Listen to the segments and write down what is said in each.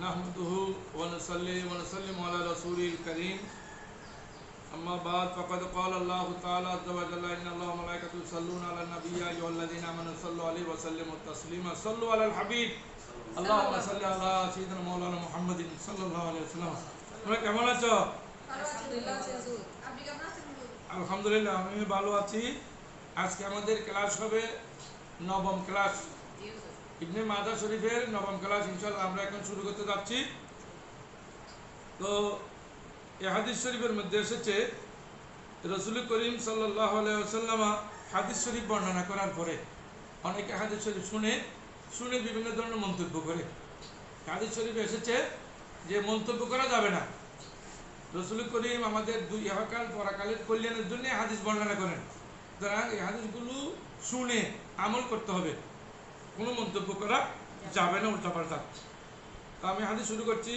نحمده ونصلي ونسلم على رسول الكريم أما بعد فقد قال الله تعالى عز وجل إن الله وملائكته يصلون على النبي يا أيها الذين آمنوا صلوا عليه وسلموا تسليما صلوا على الحبيب اللهم صل على سيدنا مولانا محمد صلى الله عليه وسلم তোমরা কেমন আছো আলহামদুলিল্লাহ হুজুর আপনি কেমন আছেন হুজুর আলহামদুলিল্লাহ আমি ভালো আছি আজকে আমাদের ক্লাস হবে নবম ক্লাস জি হুজুর ইবনে মাদা শরীফের নবম ক্লাস ইনশাল্লাহ আমরা এখন শুরু করতে যাচ্ছি। তো হাদিস শরীফের মধ্যে এসেছে, রসুল করিম সাল্লাহ হাদিস শরীফ বর্ণনা করার পরে অনেকে হাদিস শরীফ শুনে শুনে বিভিন্ন ধরনের মন্তব্য করে। হাদিস শরীফ এসেছে যে মন্তব্য করা যাবে না। রসুল করিম আমাদের দুই ইহকাল পরাকালের কল্যাণের জন্য হাদিস বর্ণনা করেন। সুতরাং এই হাদিসগুলো শুনে আমল করতে হবে। কোনো মন্তব্য করা যাবে না উল্টাপাল্টা তো আমি হাদিস শুরু করছি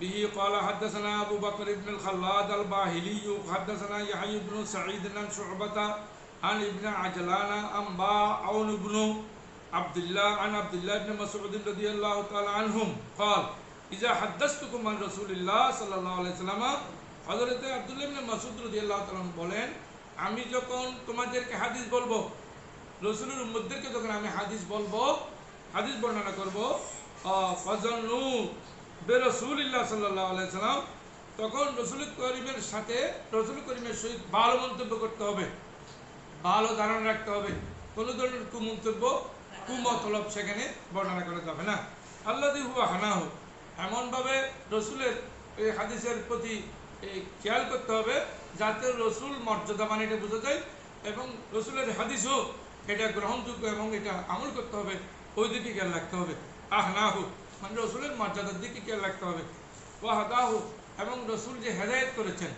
به قال حدثنا أبو بكر بن الخلاد الباهلي حدثنا يحيى بن سعيد عن شعبة عن ابن عجلان أنبا عون بن عبد الله عن عبد الله بن مسعود رضي الله تعالى عنهم قال إذا حدثتكم عن رسول الله صلى الله عليه وسلم হজরতে আব্দুল্লাহ ইবনে মাসুদ রাদিয়াল্লাহু তাআলা বলেন আমি যখন তোমাদেরকে হাদিস বলবো রসুলের উম্মতদেরকে যখন আমি হাদিস বলব, হাদিস বর্ণনা করব ফজলু বে রসুলিল্লাহ সাল্লাহ আলাইসাল্লাম তখন রসুল করিমের সাথে রসুল করিমের সহিত ভালো মন্তব্য করতে হবে। ভালো ধারণা রাখতে হবে। কোনো ধরনের কুমন্তব্য, কুমতলব সেখানে বর্ণনা করা যাবে না। আল্লাহ হুয়া হানা হোক এমনভাবে রসুলের এই হাদিসের প্রতি খেয়াল করতে হবে, যাতে রসুল মর্যাদা মানে এটা বোঝা যায় এবং রসুলের হাদিসও এটা গ্রহণযোগ্য এবং এটা আমল করতে হবে। ওই দিকে খেয়াল রাখতে হবে। আহ না হোক মানে রসুলের মর্যাদার দিকে খেয়াল রাখতে হবে। ও হাদা হোক এবং রসুল যে হেদায়ত করেছেন,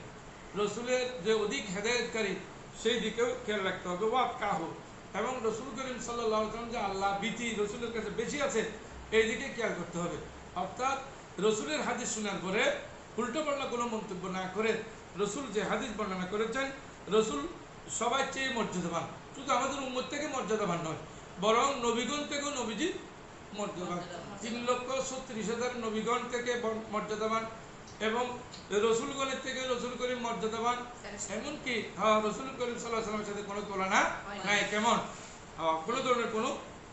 রসুলের যে অধিক হেদায়তকারী, সেই দিকেও খেয়াল রাখতে হবে। ওয়া কাহ এবং রসুল করিম সাল্লাহ যে আল্লাহ ভীতি রসুলের কাছে বেশি আছে, এই দিকে খেয়াল করতে হবে। অর্থাৎ রসুলের হাদিস শোনার পরে উল্টো পাল্টা কোনো মন্তব্য না করে রসুল যে হাদিস বর্ণনা করেছেন, রসুল সবাই চেয়ে মর্যাদাবান। শুধু আমাদের উম্মত থেকে মর্যাদাবান নয়, বরং নবীগণ থেকেও নবীজি মর্যাদাবান তিন লক্ষ ছত্রিশ হাজার নবীগণ থেকে মর্যাদাবান এবং রসুলগণের থেকে রসুল করিম মর্যাদাবান এমনকি হ্যাঁ রসুল করিম সাল্লাহ সাল্লামের সাথে কোনো তুলনা নাই, কেমন? কোনো ধরনের কোনো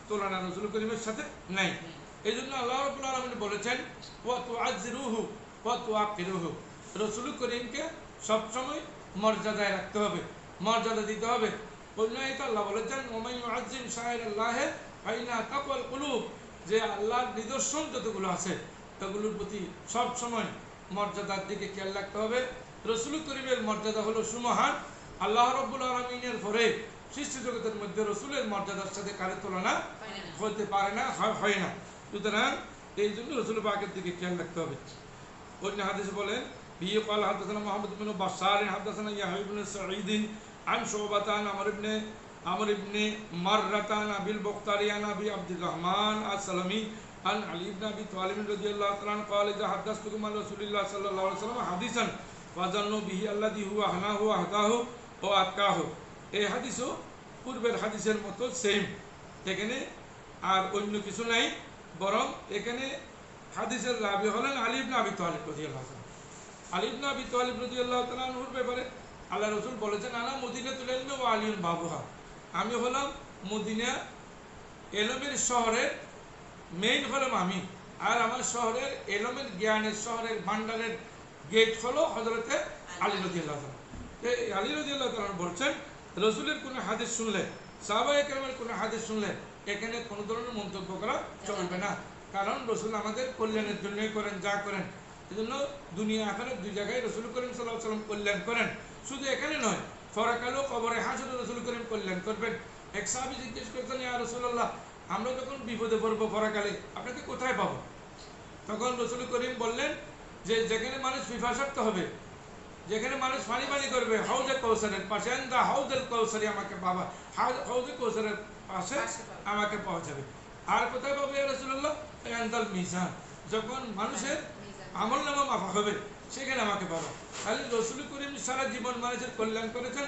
তুলনা রসুল করিমের সাথে নাই। এই জন্য আল্লাহ রবুল আলমিন বলেছেন রসুল করিমকে সবসময় মর্যাদায় রাখতে হবে, মর্যাদা দিতে হবে। কল্যাণিত আল্লাহ বলেছেন, ওমাই শাহের আল্লাহে ফাইনা তাকল কুলুব। যে আল্লাহর নিদর্শন যতগুলো আছে, তাগুলোর প্রতি সব সময় মর্যাদার দিকে খেয়াল রাখতে হবে। রসুল করিমের মর্যাদা হলো সুমহান। আল্লাহ রব্বুল আলমিনের পরে সৃষ্টি জগতের মধ্যে রসুলের মর্যাদার সাথে কারের তুলনা হতে পারে না, হয় না। সুতরাং এই জন্য রসুল পাকের দিকে খেয়াল রাখতে হবে। অন্য হাদিস বলেন, বিয়ে কল হাদাসানা মোহাম্মদ বিন বাসার হাদাসানা ইয়াহিবিন সঈদিন عن شعبة عن عمرو بن عمرو بن مرة عن أبي البختري عن أبي عبد الرحمن السلمي عن علي بن أبي طالب رضي الله تعالى عنه قال إذا حدثتكم عن رسول الله صلى الله عليه وسلم حديثا فظنوا به الذي هو أهناه وأهداه وأتقاه এই হাদিসও পূর্বের হাদিসের মতো সেম এখানে আর অন্য কিছু নাই বরং এখানে হাদিসের রাবি হলেন আলিব না আবি তালিব রাদিয়াল্লাহু তাআলা আলিব না আবি তালিব রাদিয়াল্লাহু তাআলা আনহুর ব্যাপারে আল্লাহ রসুল বলেছেন আনা মদিনা তুলেন আলিউল বাবুহা। আমি হলাম মদিনা এলমের শহরের মেইন হলাম আমি। আর আমার শহরের এলমের জ্ঞানের, শহরের ভান্ডারের গেট হলো হজরতে আলী তাআলা। এই আলী রদিয়াল্লাহ তাআলা বলছেন, রসুলের কোনো হাদিস শুনলে সাহাবা একরামের কোনো হাদিস শুনলে, এখানে কোনো ধরনের মন্তব্য করা চলবে না। কারণ রসুল আমাদের কল্যাণের জন্যই করেন, যা করেন। এজন্য দুনিয়া আখানে দুই জায়গায় রসুল করিম সাল্লাহ সাল্লাম কল্যাণ করেন। শুধু এখানে নয় ফরাকালো কবরে হাসরে রসুল করিম কল্যাণ করবেন। এক সাহাবি জিজ্ঞেস করতেন ইয়া রসুল্লাহ আমরা যখন বিপদে পড়ব ফরাকালে আপনাকে কোথায় পাবো? তখন রসুল করিম বললেন যে যেখানে মানুষ পিপাসার্থ হবে যেখানে মানুষ পানি পানি করবে হাউজে কৌশলের পাশে দা হাউজের কৌশলে আমাকে বাবা হাউজে কৌশলের পাশে আমাকে পৌঁছাবে। আর কোথায় পাবো পাবে রসুল্লাহ মিজান। যখন মানুষের আমল নামা মাফা হবে সেখানে আমাকে পাবো তাহলে রসুল করিম সারা জীবন মানুষের কল্যাণ করেছেন,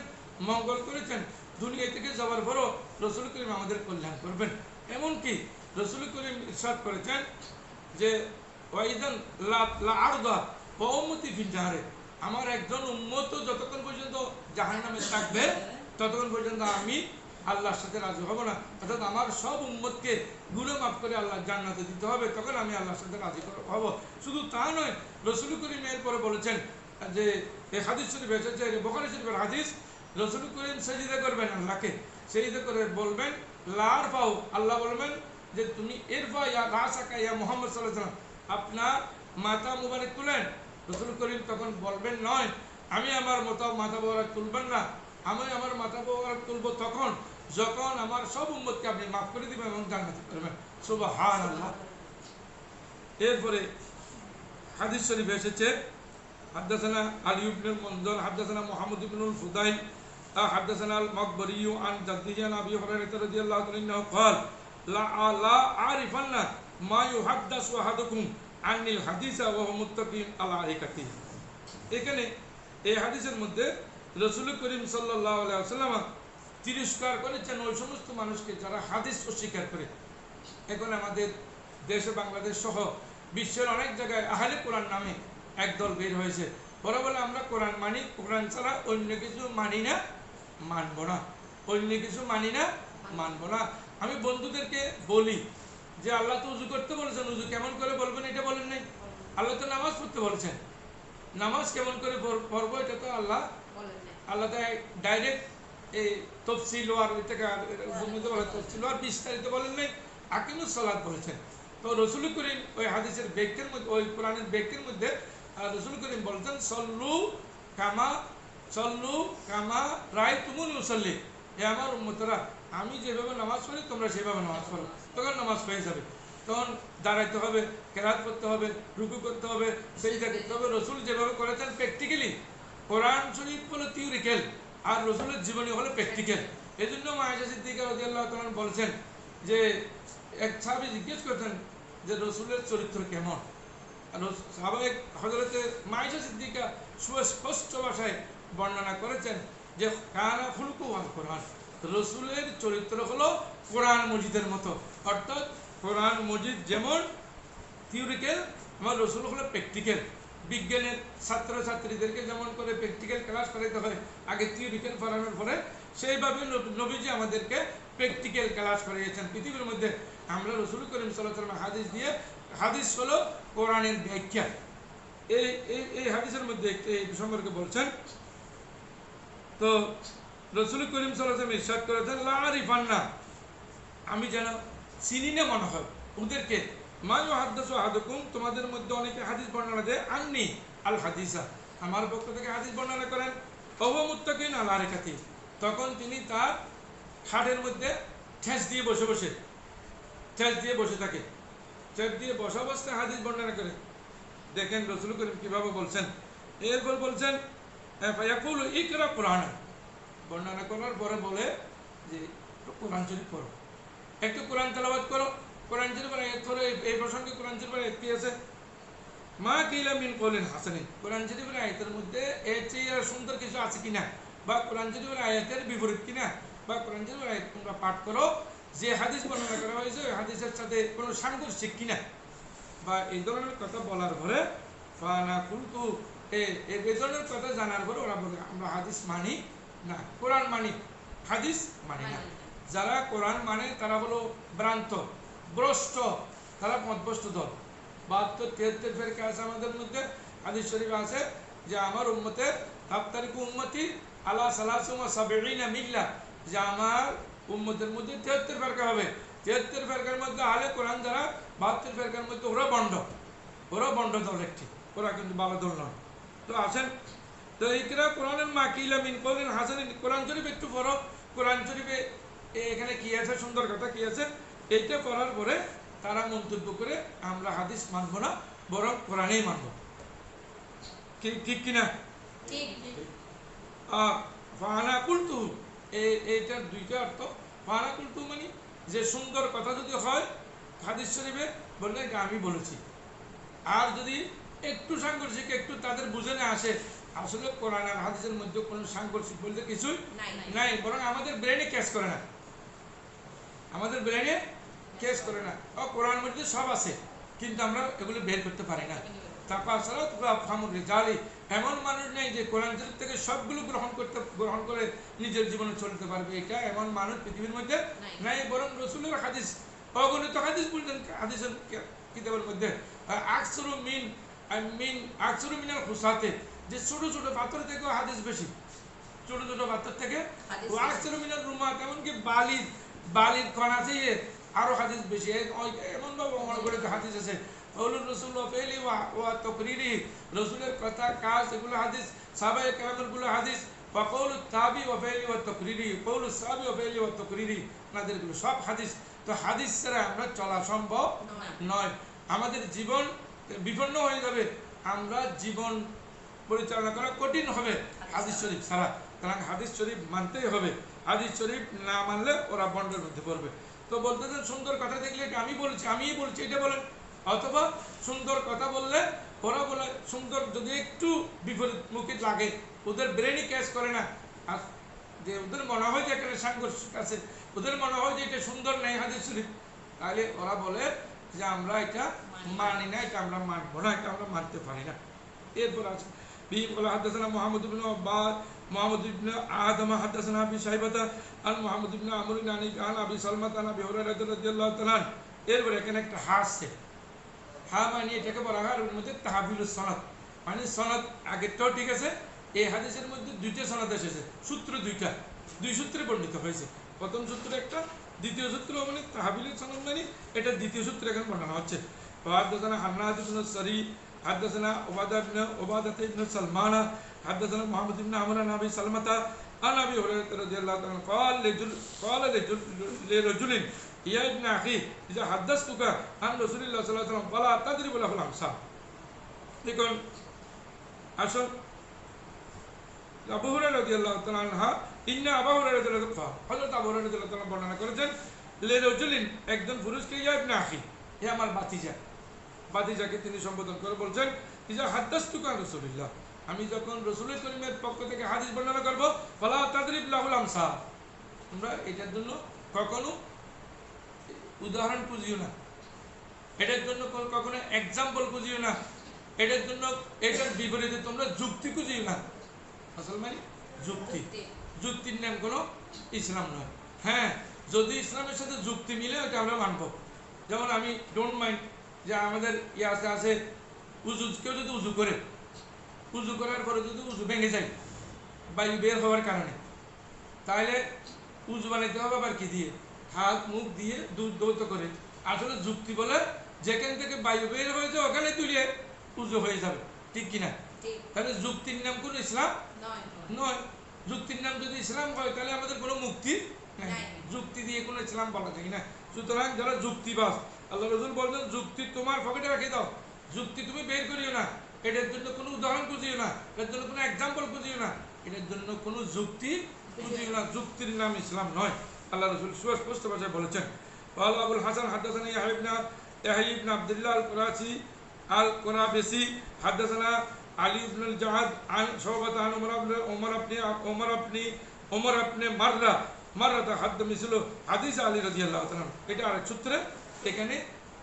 মঙ্গল করেছেন, দুনিয়া থেকে যাওয়ার পরও রসুল করিম আমাদের কল্যাণ করবেন। এমনকি রসুল করিম ইরশাদ করেছেন যে, ওয়াইদান আরদা ওয়া উম্মতি ফিল জাহারে। আমার একজন উম্মত যতক্ষণ পর্যন্ত জাহান্নামে থাকবে, ততক্ষণ পর্যন্ত আমি আল্লাহর সাথে রাজি হব না। অর্থাৎ আমার সব উম্মতকে গুণে মাফ করে আল্লাহ জান্নাতে দিতে হবে, তখন আমি আল্লাহর সাথে রাজি হব। শুধু তা নয়, রসুল করিম এরপরে বলেছেন যে হাদিস শরীফ এসেছে বোখারি শরীফের হাদিস, রসুল করিম সেজিদা করবেন আল্লাহকে। সেজিদা করে বলবেন, লার পাও, আল্লাহ বলবেন যে, তুমি এরফা ইয়া রাসাকা ইয়া মোহাম্মদ সাল্লাহ আপনার মাথা মুবারক তুলেন। রসুল করিম তখন বলবেন, নয়, আমি আমার মতো মাথা মুবারক তুলবেন না। আমি আমার মাথা মুবারক তুলবো তখন যখন আমার সব উম্মতকে আপনি মাফ করে দিবেন এবং জান্নাতে করবেন সুবহান আল্লাহ এরপরে হাদিস শরীফ এসেছে حدثنا علي بن المنذر حدثنا محمد بن الفضيل آه، حدثنا المقبري عن جده عن ابي هريره رضي الله عنه انه قال لا لا اعرفن ما يحدث احدكم عن الحديث وهو متقي على عائكته এখানে এই হাদিসের মধ্যে রসুল করিম সাল্লাহ সাল্লাম তিরস্কার করেছেন ওই সমস্ত মানুষকে যারা হাদিস অস্বীকার করে। এখন আমাদের দেশে বাংলাদেশ সহ বিশ্বের অনেক জায়গায় আহলে কোরআন নামে একদল বের হয়েছে। ওরা বলে আমরা কোরআন মানি কোরআন ছাড়া অন্য কিছু মানি না মানবো না। অন্য কিছু মানি না মানবো না। আমি বন্ধুদেরকে বলি যে আল্লাহ তো উজু করতে বলেছেন উজু কেমন করে বলবেন এটা বলেন নাই। আল্লাহ তো নামাজ পড়তে বলেছেন। নামাজ কেমন করে পড়ব এটা তো আল্লাহ আল্লাহ ডাইরেক্ট এই বলেন বলেছেন। তো রসুল ওই হাদিসের মধ্যে, ওই মধ্যে রসুল করিম বলছেন, সল্লু কামা সল্লু কামা তুমুল মুসল্লি আমার আমি যেভাবে নামাজ পড়ি, তোমরা সেভাবে নামাজ পড়ো। তখন নামাজ হয়ে যাবে। তখন দাঁড়াইতে হবে, কেরাত করতে হবে, রুকু করতে হবে সেইটা করতে হবে। রসুল যেভাবে করেছেন প্র্যাকটিক্যালি কোরআন শরীফ হলো থিওরিক্যাল আর রসুলের জীবনী হলো প্র্যাকটিক্যাল এই জন্য মায়েশা সিদ্দিকা রাদিয়াল্লাহু তাআলা বলছেন যে, এক সাহাবী জিজ্ঞেস করতেন যে, রসুলের চরিত্র কেমন? আর স্বাভাবিক হজরতে মায়েশা সিদ্দিকা সুস্পষ্ট ভাষায় বর্ণনা করেছেন যে, কানা ফুলকু আল কোরআন। রসুলের চরিত্র হলো কোরআন মজিদের মতো। অর্থাৎ কোরআন মজিদ যেমন থিওরিক্যাল আমার রসুল হলো প্র্যাকটিক্যাল বিজ্ঞানের ছাত্রছাত্রীদেরকে যেমন করে প্র্যাকটিক্যাল ক্লাস করাইতে হয়, আগে থিওরিক্যাল পড়ানোর পরে, সেইভাবে নব- নবীজি আমাদেরকে প্র্যাকটিক্যাল ক্লাস করিয়েছেন পৃথিবীর মধ্যে আমরা রসুল করিম সাল্লাহ হাদিস দিয়ে, হাদিস হলো কোরআনের ব্যাখ্যা। এই এই এই হাদিসের মধ্যে এই সম্পর্কে বলছেন, তো রসুল করিম সাল্লাহ ইরশাদ করেছেন, লা আরিফান্না আমি যেন চিনি না মনে হয়, ওদেরকে মা হাদ্দাস হাদুকুম তোমাদের মধ্যে অনেকে হাদিস বর্ণনা দেয়, আননি আল হাদিসা। আমার পক্ষ থেকে হাদিস বর্ণনা করেন অবমুত্তাকিন আল আরেকাতি। তখন তিনি তার খাটের মধ্যে ঠেস দিয়ে বসে বসে, ঠেস দিয়ে বসে থাকে। ঠেস দিয়ে বসা অবস্থায় হাদিস বর্ণনা করে। দেখেন রসুল করিম কীভাবে বলছেন। এরপর বলছেন ফায়াকুল ইকরা কোরআন বর্ণনা করার পরে বলে যে কোরআন শরীফ পড়ো। একটু কোরআন তেলাবাদ করো কোরআন শরীফের ধরো এই- প্রসঙ্গে কোরআন শরীফের কি আছে মা কিলা মিন কৌলিন হাসানি। কোরআন শরীফের আয়াতের মধ্যে এর চেয়ে আর সুন্দর কিছু আছে কিনা? বা কোরআন শরীফের আয়াতের বিপরীত কিনা? বা কোরআন শরীফের আয়াত তোমরা পাঠ করো যে হাদিস বর্ণনা করা হয়েছে ওই হাদিসের সাথে কোনো সাংঘর্ষিক কিনা? বা এই ধরনের কথা বলার পরে ফানা কুলতু এই ধরনের কথা জানার পরে ওরা বলে আমরা হাদিস মানি না কোরআন মানি হাদিস মানি না। যারা কোরআন মানে তারা হলো ভ্রান্ত। ভ্রষ্ট তারা মতভ্রষ্ট দল। বাহাত্তর, তিয়াত্তর ফেরকে আছে আমাদের মধ্যে, হাদিস শরীফ আছে যে আমার উম্মতে তাপ্তারিক উম্মতি আল্লাহ সালাসুমা সাবেরিনা মিল্লা, যে আমার উম্মতের মধ্যে তিয়াত্তর ফেরকা হবে। তিয়াত্তর ফেরকার মধ্যে আলে কোরআন যারা বাহাত্তর ফেরকার মধ্যে ওরা বন্ড। ওরা বন্ড দল একটি। ওরা কিন্তু ভালো দল নয়। তো আসেন, তো ইকরা কোরআনের মা কিলা মিন কৌলিন হাসান কোরআন শরীফ একটু পড়ো। কোরআন শরীফে এখানে কি আছে? সুন্দর কথা কি আছে? এইটা পড়ার পরে তারা মন্তব্য করে আমরা হাদিস মানবো না বরং কোরআনেই মানবো। ঠিক ঠিক। কিনা আহ, কুলতু এইটার দুইটা অর্থ। ফানা কুলতু মানে যে সুন্দর কথা যদি হয় হাদিস শরীফে বললে আমি বলেছি। আর যদি একটু সাংঘর্ষিক একটু তাদের বুঝে না আসে আসলে কোরআন আর হাদিসের মধ্যে কোনো সাংঘর্ষিক বলতে কিছুই নাই। বরং আমাদের ব্রেনে ক্যাচ করে না। আমাদের ব্রেনে ক্যাচ করে না। ও কোরআন মধ্যে সব আছে কিন্তু আমরা এগুলো বের করতে পারি না। তারপর সালাত ফামুর রেজালি এমন মানুষ নেই যে কোরআন শরীফ থেকে সবগুলো গ্রহণ করতে গ্রহণ করে নিজের জীবনে চলতে পারবে। এটা এমন মানুষ পৃথিবীর মধ্যে নাই। বরং রসুলের হাদিস অগণিত হাদিস বলছেন হাদিসের কিতাবের মধ্যে। আকসরু মিন আই মিন আকসরু মিনাল খুসাতে যে ছোট ছোট পাথর থেকেও হাদিস বেশি। ছোট ছোট পাথর থেকে আকসরু মিনাল রুমাত এমনকি বালির বালির কণা থেকে আরও হাদিস বেশি। এমন ভাবে মনে করে হাদিস আছে। কৌলুর রসুল ফেলি ওয়া তকরিরি। রসুলের কথা কাজ এগুলো হাদিস সাবাই হাদিস। কৌলু তাবি ফেলি ওয়া তকরিরি। কৌলু সাবি ফেলি তকরিরি। হাদিস। তো হাদিস ছাড়া আমরা চলা সম্ভব নয়। আমাদের জীবন বিপন্ন হয়ে যাবে। আমরা জীবন পরিচালনা করা কঠিন হবে। হাদিস শরীফ ছাড়া। কারণ হাদিস শরীফ মানতেই হবে। হাদিস শরীফ না মানলে ওরা বন্ডের মধ্যে পড়বে। তো বলতেছেন সুন্দর কথা দেখলে এটা আমি বলছি, আমিই বলছি, এটা বলেন। অথবা সুন্দর কথা বললে ওরা বলে, সুন্দর যদি একটু বিপরীত মুখী লাগে, ওদের ব্রেনই ক্যাচ করে না। আর যে ওদের মনে হয় যে এখানে সাংঘর্ষ আছে, ওদের মনে হয় যে এটা সুন্দর নেই হাদিস শরীফ। তাহলে ওরা বলে যে আমরা এটা মানি না, এটা আমরা মানবো না, এটা আমরা মানতে পারি না। এরপর আছে বি বলা হাদাসানা মোহাম্মদ ইবনে আব্বাস মোহাম্মদ ইবনে আদম হাদাসানা আবি সাইবাতা আন মোহাম্মদ ইবনে আমর নানি আন আবি সালমাত আন আবি হুরায়রা রাদিয়াল্লাহু তাআলা এরপর এখানে একটা হাসছে হা মানে এটাকে বলা হয় আর ওর মধ্যে তাহাবিলুস সনদ মানে সনদ আগেরটাও ঠিক আছে এই হাদিসের মধ্যে দুইটা সনদ এসেছে সূত্র দুইটা দুই সূত্রে বর্ণিত হয়েছে প্রথম সূত্র একটা দ্বিতীয় সূত্র মানে তাহাবিলুস সনদ মানে এটা দ্বিতীয় সূত্র এখানে বর্ণনা হচ্ছে حدثنا حناد بن السري حدثنا عبادة بن عبادة بن سلمان حدثنا محمد بن عمرو بن ابي سلمة عن ابي هريره رضي الله عنه قال لرجل قال لرجل لرجل يا ابن اخي اذا حدثتك عن رسول الله صلى الله عليه وسلم فلا تضرب له الامثال দেখুন আসল আবু হুরায়রা রাদিয়াল্লাহু তাআলা আনহা ইন্না আবু হুরায়রা রাদিয়াল্লাহু তাআলা হযরত আবু হুরায়রা রাদিয়াল্লাহু তাআলা বর্ণনা করেছেন লে রজুলিন একজন পুরুষকে ইয়া ইবনে আখি হে আমার বাতিজা বাতিজাকে তিনি সম্বোধন করে বলছেন ইজা হাদ্দাস্তুকা রাসূলুল্লাহ। আমি যখন রসুলের করিমের পক্ষ থেকে হাদিস বর্ণনা করব ফলা তাদরিব লাহুল আমসা তোমরা এটার জন্য কখনো উদাহরণ খুঁজিও না। এটার জন্য কখনো এক্সাম্পল খুঁজিও না। এটার জন্য এটার বিপরীতে তোমরা যুক্তি খুঁজিও না। আসল মানে যুক্তি। যুক্তি। যুক্তির নাম কোনো ইসলাম নয়। হ্যাঁ যদি ইসলামের সাথে যুক্তি মিলে ওটা আমরা মানব। যেমন আমি ডোন্ট মাইন্ড যে আমাদের ইয়ে আছে আছে উজু কেউ যদি উজু করে উজু করার পরে যদি উজু ভেঙে যায় বায়ু বের হওয়ার কারণে তাহলে উজু বানাইতে হবে আবার কি দিয়ে? হাত মুখ দিয়ে দুধ দৌত করে। আসলে যুক্তি বলে যেখান থেকে বায়ু বের হয়েছে ওখানে তুলে উজু হয়ে যাবে। ঠিক কিনা? তাহলে যুক্তির নাম কোন ইসলাম? নয়। যুক্তির নাম যদি ইসলাম হয় তাহলে আমাদের কোনো মুক্তি। যুক্তি দিয়ে কোনো ইসলাম বলা যায় না। সুতরাং যারা যুক্তিবাস আল্লাহ রসুল বলছেন যুক্তি তোমার পকেটে রেখে দাও যুক্তি তুমি বের করিও না এটার জন্য কোনো উদাহরণ খুঁজিও না এটার জন্য কোনো এক্সাম্পল খুঁজিও না এটার জন্য কোনো যুক্তি খুঁজিও না যুক্তির নাম ইসলাম নয় আল্লাহ রসুল সুস্পষ্ট ভাষায় বলেছেন قال أبو الحسن حدثنا يحيى بن يحيى بن عبد الله القراشي القرابسي حدثنا علي بن الجعد عن شعبة عن عمر بن عمر بن عمر بن عمر بن مرة مرة حد مثل حديث علي رضي الله تعالى এটা আরেক সূত্রে এখানে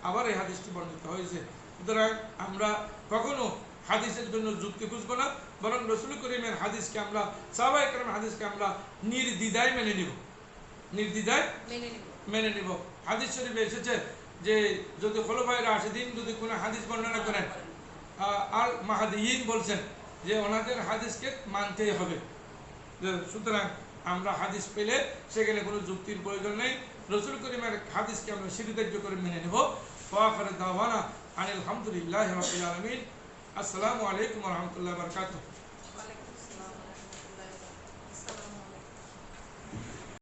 আবার এই হাদিসটি বর্ণিত হয়েছে। সুতরাং আমরা কখনো হাদিসের জন্য যুক্তি খুঁজবো না বরং রসুল করিমের হাদিসকে আমরা সাহাবাই করিম হাদিসকে আমরা নির্দ্বিধায় মেনে নিব। নির্দ্বিধায় মেনে নিব। হাদিস শরীফে এসেছে যে যদি খোলফাই রাশেদিন যদি কোনো হাদিস বর্ণনা করেন আর মাহাদিহীন বলছেন যে ওনাদের হাদিসকে মানতেই হবে। সুতরাং আমরা হাদিস পেলে সেখানে কোনো যুক্তির প্রয়োজন নেই। রসুল করিমের হাদিসকে আমরা স্বীকৃতার্য করে মেনে নেব। ওয়াফারে দাওয়ানা আনিল হামদুলিল্লাহ রবিল আলমিন। আসসালামু আলাইকুম রহমতুল্লাহ বরকাতুহ।